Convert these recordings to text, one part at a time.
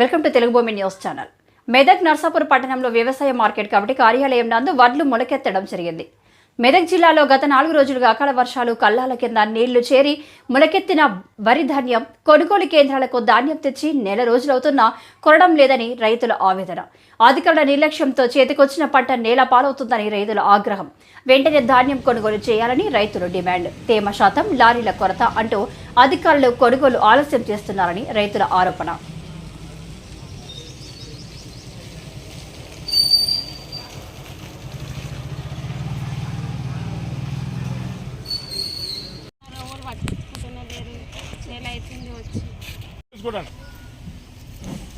Welcome to Telugu భూమి news channel. Medak Narsapur పట్టణంలో వ్యవసాయ మార్కెట్ కమిటీ కార్యాలయం నందు వడ్లు మొలకెత్తడం జరిగింది. మెదక్ జిల్లాలో గత నాలుగు రోజులుగా అకాల వర్షాలు కల్లాల కింద నీళ్ళు చేరి మొలకెత్తిన వరి ధాన్యం కొనుగోలు కేంద్రాలకు ధాన్యం తెచ్చి నెల రోజులవుతున్నా కొనడం లేదని రైతుల ఆవేదన. అధికారుల నిర్లక్ష్యంతో చేతికొచ్చిన పంట నేల పాలవుతుందని రైతుల ఆగ్రహం. వెంటనే ధాన్యం కొనుగోలు చేయాలని రైతులు డిమాండ్. తేమ శాతం లారీల కొరత అంటూ అధికారులు కొనుగోలు ఆలస్యం చేస్తున్నారని రైతుల ఆరోపణ ఎవరు పట్టించుకుంటూనే లేరు నెల అవుతుంది వచ్చి చూసుకోండి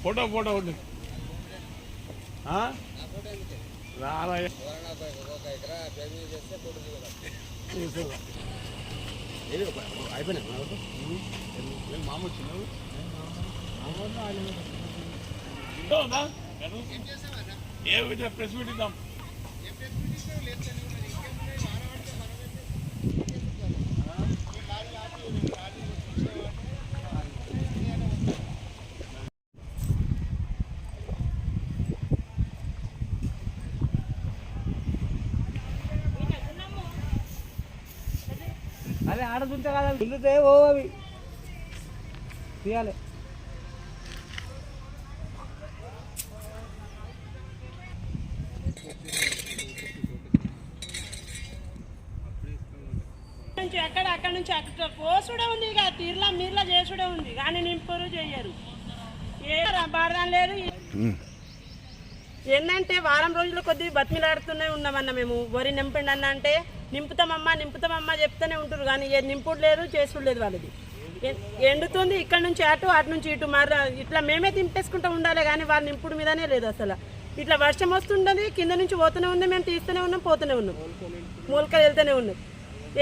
ఫోటో ఫోటో ఉంది ఆ? రారా తీసుకురా. ఏం మామ వచ్చినావు? ఇంట్లో ఉందా? ఏ ప్రెస్ మీట్ ఇద్దాం అవి ఆడదుంటే కదా ఇల్లుతే ఓ అవి. తీయాలి. నుంచి ఎక్కడ అక్కడ నుంచి అక్కడ పోసుడే ఉంది ఇక తీర్లా మీర్లా చేసుడే ఉంది. కానీ నింపరు చెయ్యరు. ఏ బాధ లేదు ఏంటంటే వారం రోజుల కొద్ది బతిమిలాడుతూనే ఉన్నామన్న మేము. వరి నింపండి అన్న అంటే నింపుతామమ్మా నింపుతామమ్మా చెప్తూనే ఉంటారు కానీ ఏ నింపుడు లేదు చేసుడు లేదు వాళ్ళది. ఎండుతుంది ఇక్కడ నుంచి అటు అటు నుంచి ఇటు మరి ఇట్లా మేమే తింపేసుకుంటూ ఉండాలి కానీ వాళ్ళ నింపుడు మీదనే లేదు అసలు. ఇట్లా వర్షం వస్తుండదు కింద నుంచి పోతూనే ఉంది మేము తీస్తూనే ఉన్నాం పోతూనే ఉన్నాం. మూలకలు వెళ్తూనే ఉన్నాయి.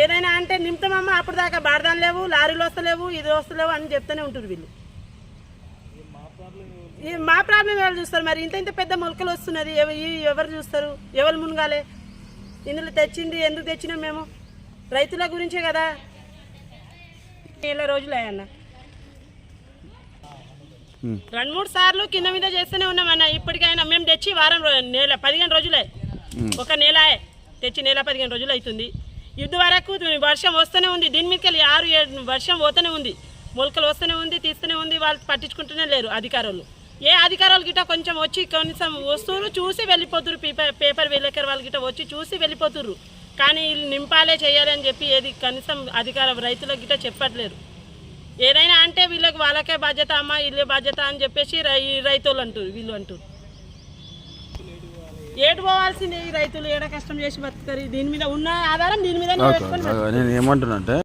ఏదైనా అంటే నింపుతామమ్మా అప్పుడు దాకా బాడదాలు లేవు లారీలు వస్తలేవు ఇది వస్తలేవు అని చెప్తూనే ఉంటారు వీళ్ళు. మా ప్రాబ్లం ఎవరు చూస్తారు. మరి ఇంత ఇంత పెద్ద మొలకలు వస్తున్నది. ఎవరు చూస్తారు? ఎవరు మునగాలి? ఇందులో తెచ్చింది ఎందుకు తెచ్చినాం మేము? రైతుల గురించే కదా. నెల రోజులు అన్న రెండు మూడు సార్లు కింద మీద చేస్తూనే ఉన్నామన్న ఇప్పటికైనా మేము తెచ్చి వారం నెల పదిహేను రోజులే. ఒక నెల తెచ్చి నెల పదిహేను రోజులు అవుతుంది. యుద్ధ వరకు వర్షం వస్తూనే ఉంది. దీని మీదకి వెళ్ళి ఆరు ఏడు వర్షం పోతూనే ఉంది. మొలకలు వస్తూనే ఉంది తీస్తూనే ఉంది వాళ్ళు పట్టించుకుంటూనే లేరు అధికారులు. ఏ అధికారులు గిట్ట కొంచెం వచ్చి కనీసం వస్తువులు చూసి వెళ్ళిపోతురు పేపర్ పేపర్ విలేకరు వాళ్ళు గిట్ట వచ్చి చూసి వెళ్ళిపోతుర్రు. కానీ వీళ్ళు నింపాలే చేయాలి అని చెప్పి ఏది కనీసం అధికార రైతులకు గిట్ట చెప్పట్లేరు. ఏదైనా అంటే వీళ్ళకి వాళ్ళకే బాధ్యత అమ్మ వీళ్ళే బాధ్యత అని చెప్పేసి రై రైతులు అంటారు వీళ్ళు అంటారు ఏడు పోవాల్సిందే ఈ రైతులు ఏడ కష్టం చేసి బతుకుతారు? దీని మీద ఉన్న ఆధారం దీని మీద నేను ఏమంటున్నా అంటే